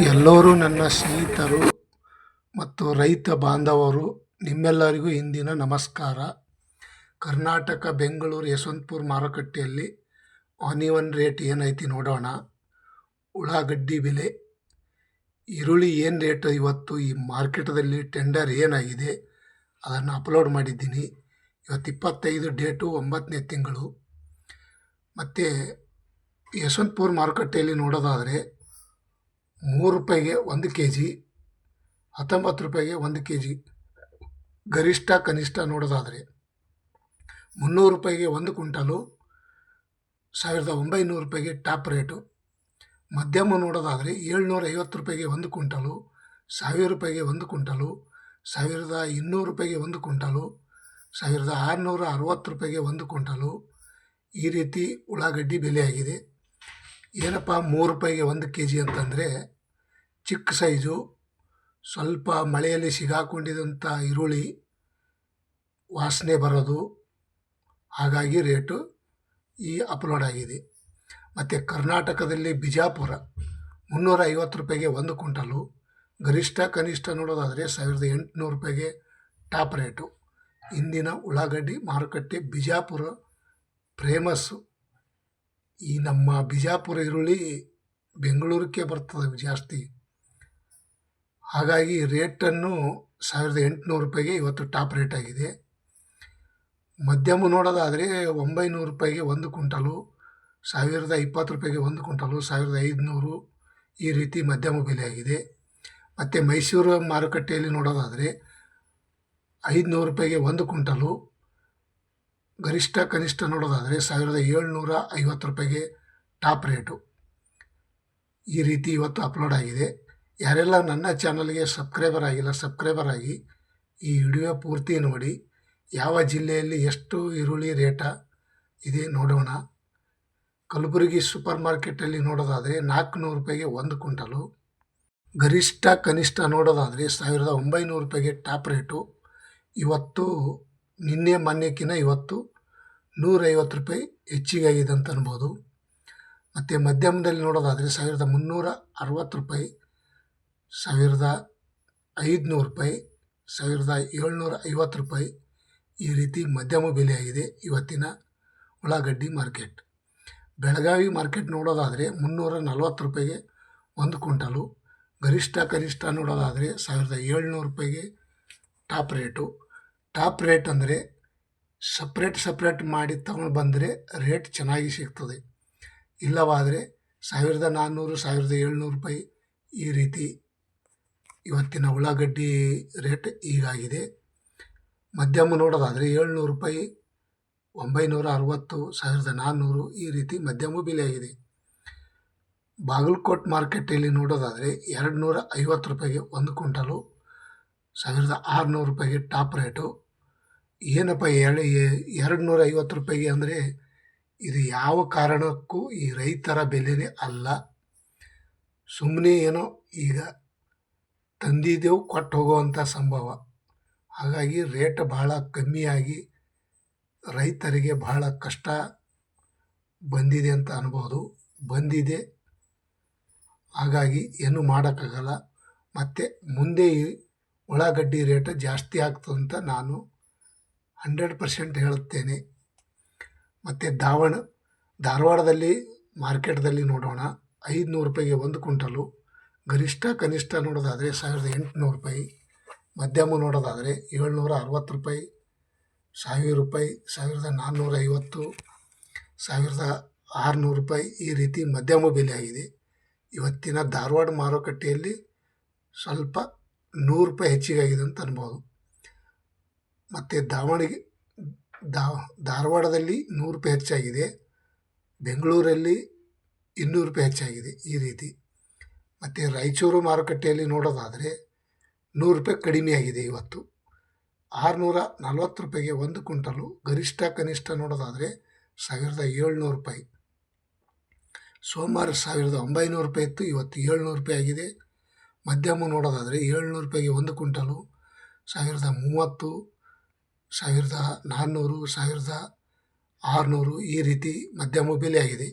ಎಲ್ಲರೂ ನನ್ನ ಸ್ನೇಹಿತರು ಮತ್ತು ರೈತ ಬಾಂಧವರು, ನಿಮ್ಮೆಲ್ಲರಿಗೂ ಇಂದಿನ ನಮಸ್ಕಾರ. ಕರ್ನಾಟಕ, ಬೆಂಗಳೂರು, ಯಶವಂತಪುರ ಮಾರುಕಟ್ಟೆಯಲ್ಲಿ ಆನಿವನ್ ರೇಟ್ ಏನೈತಿ ನೋಡೋಣ. ಉಳ್ಳಾಗಡ್ಡಿ ಬೆಲೆ, ಈರುಳ್ಳಿ ಏನು ರೇಟ್ ಇವತ್ತು? ಈ ಮಾರ್ಕೆಟದಲ್ಲಿ ಟೆಂಡರ್ ಏನಾಗಿದೆ? ಅದನ್ನು ಅಪ್ಲೋಡ್ ಮಾಡಿದ್ದೀನಿ. ಇವತ್ತು ಇಪ್ಪತ್ತೈದು ಡೇಟು ಒಂಬತ್ತನೇ ತಿಂಗಳು. ಮತ್ತು ಯಶವಂತಪುರ ಮಾರುಕಟ್ಟೆಯಲ್ಲಿ ನೋಡೋದಾದರೆ ಮೂರು ರೂಪಾಯಿಗೆ ಒಂದು ಕೆ ಜಿ ಹತ್ತೊಂಬತ್ತು ರೂಪಾಯಿಗೆ ಒಂದು ಕೆ ಜಿ ಗರಿಷ್ಠ ಕನಿಷ್ಠ ನೋಡೋದಾದರೆ ಮುನ್ನೂರು ರೂಪಾಯಿಗೆ ಒಂದು ಕ್ವಿಂಟಲು, ಸಾವಿರದ ಒಂಬೈನೂರು ರೂಪಾಯಿಗೆ ಟಾಪ್ ರೇಟು. ಮಧ್ಯಮ ನೋಡೋದಾದರೆ ಏಳ್ನೂರ ಐವತ್ತು ರೂಪಾಯಿಗೆ ಒಂದು ಕ್ವಿಂಟಲು, ಸಾವಿರ ರೂಪಾಯಿಗೆ ಒಂದು ಕ್ವಿಂಟಲು, ಸಾವಿರದ ಇನ್ನೂರು ರೂಪಾಯಿಗೆ ಒಂದು ಕ್ವಿಂಟಲು, ಸಾವಿರದ ಆರುನೂರ ಅರವತ್ತು ರೂಪಾಯಿಗೆ ಒಂದು ಕ್ವಿಂಟಲು. ಈ ರೀತಿ ಉಳ್ಳಾಗಡ್ಡಿ ಬೆಲೆಯಾಗಿದೆ. ಏನಪ್ಪ ಮೂರು ರೂಪಾಯಿಗೆ ಒಂದು ಕೆ ಜಿ ಅಂತಂದರೆ ಚಿಕ್ಕ ಸೈಜು, ಸ್ವಲ್ಪ ಮಳೆಯಲ್ಲಿ ಸಿಗಾಕೊಂಡಿದಂಥ ಈರುಳ್ಳಿ, ವಾಸನೆ ಬರೋದು, ಹಾಗಾಗಿ ರೇಟು ಈ ಅಪ್ಲೋಡ್ ಆಗಿದೆ. ಮತ್ತು ಕರ್ನಾಟಕದಲ್ಲಿ ಬಿಜಾಪುರ ಮುನ್ನೂರ ಐವತ್ತು ರೂಪಾಯಿಗೆ ಒಂದು ಕ್ವಿಂಟಲು, ಗರಿಷ್ಠ ಕನಿಷ್ಠ ನೋಡೋದಾದರೆ ಸಾವಿರದ ಎಂಟುನೂರು ರೂಪಾಯಿಗೆ ಟಾಪ್ ರೇಟು. ಇಂದಿನ ಉಳ್ಳಾಗಡ್ಡಿ ಮಾರುಕಟ್ಟೆ ಬಿಜಾಪುರ ಫೇಮಸ್ಸು ಈ ನಮ್ಮ ಬಿಜಾಪುರ ಈರುಳ್ಳಿ ಬೆಂಗಳೂರಿಗೆ ಬರ್ತದೆ ಜಾಸ್ತಿ. ಹಾಗಾಗಿ ರೇಟನ್ನು ಸಾವಿರದ ಎಂಟುನೂರು ರೂಪಾಯಿಗೆ ಇವತ್ತು ಟಾಪ್ ರೇಟ್ ಆಗಿದೆ. ಮಧ್ಯಮ ನೋಡೋದಾದರೆ ಒಂಬೈನೂರು ರೂಪಾಯಿಗೆ ಒಂದು ಕುಂಟಲು ಸಾವಿರದ ಇಪ್ಪತ್ತು ರೂಪಾಯಿಗೆ ಒಂದು ಕುಂಟಲು ಸಾವಿರದ ಐದುನೂರು ಈ ರೀತಿ ಮಧ್ಯಮ ಬೆಲೆ ಆಗಿದೆ. ಮತ್ತು ಮೈಸೂರು ಮಾರುಕಟ್ಟೆಯಲ್ಲಿ ನೋಡೋದಾದರೆ ಐದುನೂರು ರೂಪಾಯಿಗೆ ಒಂದು ಕ್ವಿಂಟಲು ಗರಿಷ್ಠ ಕನಿಷ್ಠ ನೋಡೋದಾದರೆ ಸಾವಿರದ ಏಳ್ನೂರ ಐವತ್ತು ರೂಪಾಯಿಗೆ ಟಾಪ್ ರೇಟು. ಈ ರೀತಿ ಇವತ್ತು ಅಪ್ಲೋಡ್ ಆಗಿದೆ. ಯಾರೆಲ್ಲ ನನ್ನ ಚಾನಲ್ಗೆ ಸಬ್ಸ್ಕ್ರೈಬರ್ ಆಗಿಲ್ಲ, ಸಬ್ಸ್ಕ್ರೈಬರ್ ಆಗಿ ಈ ವಿಡಿಯೋ ಪೂರ್ತಿ ನೋಡಿ. ಯಾವ ಜಿಲ್ಲೆಯಲ್ಲಿ ಎಷ್ಟು ಈರುಳ್ಳಿ ರೇಟ ಇದೆ ನೋಡೋಣ. ಕಲಬುರಗಿ ಸೂಪರ್ ಮಾರ್ಕೆಟಲ್ಲಿ ನೋಡೋದಾದರೆ ನಾಲ್ಕುನೂರು ರೂಪಾಯಿಗೆ ಒಂದು ಕ್ವಿಂಟಲು. ಗರಿಷ್ಠ ಕನಿಷ್ಠ ನೋಡೋದಾದರೆ ಸಾವಿರದ ಒಂಬೈನೂರು ರೂಪಾಯಿಗೆ ಟಾಪ್ ರೇಟು. ಇವತ್ತು ನಿನ್ನೆ ಮೊನ್ನೆಕ್ಕಿಂತ ಇವತ್ತು ನೂರೈವತ್ತು ರೂಪಾಯಿ ಹೆಚ್ಚಿಗೆ ಆಗಿದೆ ಅಂತ ಅನ್ಬೋದು. ಮತ್ತು ಮಧ್ಯಮದಲ್ಲಿ ನೋಡೋದಾದರೆ ಸಾವಿರದ ಮುನ್ನೂರ ಅರವತ್ತು ರೂಪಾಯಿ, ಸಾವಿರದ ಐದುನೂರು ರೂಪಾಯಿ, ಸಾವಿರದ ಏಳ್ನೂರ ಐವತ್ತು ರೂಪಾಯಿ ಈ ರೀತಿ ಮಧ್ಯಮ ಬೆಲೆಯಾಗಿದೆ ಇವತ್ತಿನ ಉಳ್ಳಾಗಡ್ಡಿ ಮಾರ್ಕೆಟ್. ಬೆಳಗಾವಿ ಮಾರ್ಕೆಟ್ ನೋಡೋದಾದರೆ ಮುನ್ನೂರ ನಲ್ವತ್ತು ರೂಪಾಯಿಗೆ ಒಂದು ಕ್ವಿಂಟಲು. ಗರಿಷ್ಠ ಕನಿಷ್ಠ ನೋಡೋದಾದರೆ ಸಾವಿರದ ಏಳ್ನೂರು ರೂಪಾಯಿಗೆ ಟಾಪ್ ರೇಟು. ಟಾಪ್ ರೇಟ್ ಅಂದರೆ ಸಪ್ರೇಟ್ ಸಪ್ರೇಟ್ ಮಾಡಿ ತಗೊಂಡು ಬಂದರೆ ರೇಟ್ ಚೆನ್ನಾಗಿ ಸಿಗ್ತದೆ. ಇಲ್ಲವಾದರೆ ಸಾವಿರದ ನಾನ್ನೂರು, ಸಾವಿರದ ಏಳ್ನೂರು ರೂಪಾಯಿ ಈ ರೀತಿ ಇವತ್ತಿನ ಉಳ್ಳಾಗಡ್ಡಿ ರೇಟ್ ಹೀಗಾಗಿದೆ ಮಧ್ಯಮ ನೋಡೋದಾದರೆ ಏಳ್ನೂರು ರೂಪಾಯಿ, ಒಂಬೈನೂರ ಅರವತ್ತು, ಸಾವಿರದ ನಾನ್ನೂರು ಈ ರೀತಿ ಮಧ್ಯಮ ಬೆಲೆಯಾಗಿದೆ ಬಾಗಲಕೋಟ್ ಮಾರ್ಕೆಟಲ್ಲಿ ನೋಡೋದಾದರೆ ಎರಡು ನೂರ ಐವತ್ತು ರೂಪಾಯಿಗೆ ಒಂದು ಕ್ವಿಂಟಲು ಸಾವಿರದ ಆರುನೂರು ರೂಪಾಯಿಗೆ ಟಾಪ್ ರೇಟು. ಏನಪ್ಪ ಎರಡು ಎರಡು ನೂರ ಐವತ್ತು ರೂಪಾಯಿಗೆ ಅಂದರೆ ಇದು ಯಾವ ಕಾರಣಕ್ಕೂ ಈ ರೈತರ ಬೆಲೆನೇ ಅಲ್ಲ. ಸುಮ್ಮನೆ ಏನೋ ಈಗ ತಂದಿದ್ದೆವು, ಕೊಟ್ಟು ಹೋಗುವಂಥ ಸಂಭವ. ಹಾಗಾಗಿ ರೇಟ್ ಭಾಳ ಕಮ್ಮಿಯಾಗಿ ರೈತರಿಗೆ ಬಹಳ ಕಷ್ಟ ಬಂದಿದೆ ಅಂತ ಅನ್ಬೋದು. ಬಂದಿದೆ. ಹಾಗಾಗಿ ಏನು ಮಾಡೋಕ್ಕಾಗಲ್ಲ. ಮತ್ತು ಮುಂದೆ ಉಳ್ಳಾಗಡ್ಡಿ ರೇಟ್ ಜಾಸ್ತಿ ಆಗ್ತದಂತ ನಾನು ಹಂಡ್ರೆಡ್ ಪರ್ಸೆಂಟ್ ಹೇಳುತ್ತೇನೆ. ಮತ್ತು ದಾವಣ ಧಾರವಾಡದಲ್ಲಿ, ಮಾರ್ಕೆಟ್ದಲ್ಲಿ ನೋಡೋಣ. ಐದುನೂರು ರೂಪಾಯಿಗೆ ಒಂದು ಕ್ವಿಂಟಲು. ಗರಿಷ್ಠ, ಕನಿಷ್ಠ ನೋಡೋದಾದರೆ ಸಾವಿರದ ಎಂಟುನೂರು ರೂಪಾಯಿ. ಮಧ್ಯಮ ನೋಡೋದಾದರೆ ಏಳ್ನೂರ ಅರವತ್ತು ರೂಪಾಯಿ. ಸಾವಿರ ರೂಪಾಯಿ, ಸಾವಿರದ ನಾನ್ನೂರ ಐವತ್ತು. ಸಾವಿರದ ಆರುನೂರು ರೂಪಾಯಿ ಈ ರೀತಿ ಮಧ್ಯಮ ಬೆಲೆ ಆಗಿದೆ. ಇವತ್ತಿನ ಧಾರವಾಡ ಮಾರುಕಟ್ಟೆಯಲ್ಲಿ ಸ್ವಲ್ಪ ನೂರು ರೂಪಾಯಿ ಹೆಚ್ಚಿಗೆ ಆಗಿದೆ ಅಂತ ಅನ್ಬೋದು. ಮತ್ತು ದಾವಣಗೆ ಧಾರವಾಡದಲ್ಲಿ ನೂರು ರೂಪಾಯಿ ಹೆಚ್ಚಾಗಿದೆ. ಬೆಂಗಳೂರಲ್ಲಿ ಇನ್ನೂರು ರೂಪಾಯಿ ಹೆಚ್ಚಾಗಿದೆ ಈ ರೀತಿ. ಮತ್ತು ರಾಯಚೂರು ಮಾರುಕಟ್ಟೆಯಲ್ಲಿ ನೋಡೋದಾದರೆ ನೂರು ರೂಪಾಯಿ ಕಡಿಮೆಯಾಗಿದೆ ಇವತ್ತು. ಆರುನೂರ ನಲ್ವತ್ತು ರೂಪಾಯಿಗೆ ಒಂದು ಕ್ವಿಂಟಲು ಗರಿಷ್ಠ ಕನಿಷ್ಠ ನೋಡೋದಾದರೆ ಸಾವಿರದ ಏಳ್ನೂರು ರೂಪಾಯಿ. ಸೋಮವಾರ ಸಾವಿರದ ಒಂಬೈನೂರು ರೂಪಾಯಿ ಇತ್ತು, ಇವತ್ತು ಏಳ್ನೂರು ರೂಪಾಯಿ ಆಗಿದೆ. ಮಧ್ಯಮ ನೋಡೋದಾದರೆ ಏಳ್ನೂರು ರೂಪಾಯಿಗೆ ಒಂದು ಕ್ವಿಂಟಲು, ಸಾವಿರದ ಮೂವತ್ತು, ಸಾವಿರದ ನಾನ್ನೂರು, ಸಾವಿರದ ಆರುನೂರು ಈ ರೀತಿ ಮಧ್ಯಮ ಬೆಲೆ ಆಗಿದೆ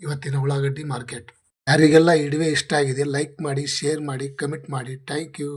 ಇವತ್ತಿನ ಉಳ್ಳಾಗಡ್ಡಿ ಮಾರ್ಕೆಟ್. ಯಾರಿಗೆಲ್ಲ ಇಡುವೆ ಇಷ್ಟ ಆಗಿದೆ, ಲೈಕ್ ಮಾಡಿ, ಶೇರ್ ಮಾಡಿ, ಕಮೆಂಟ್ ಮಾಡಿ. Thank you.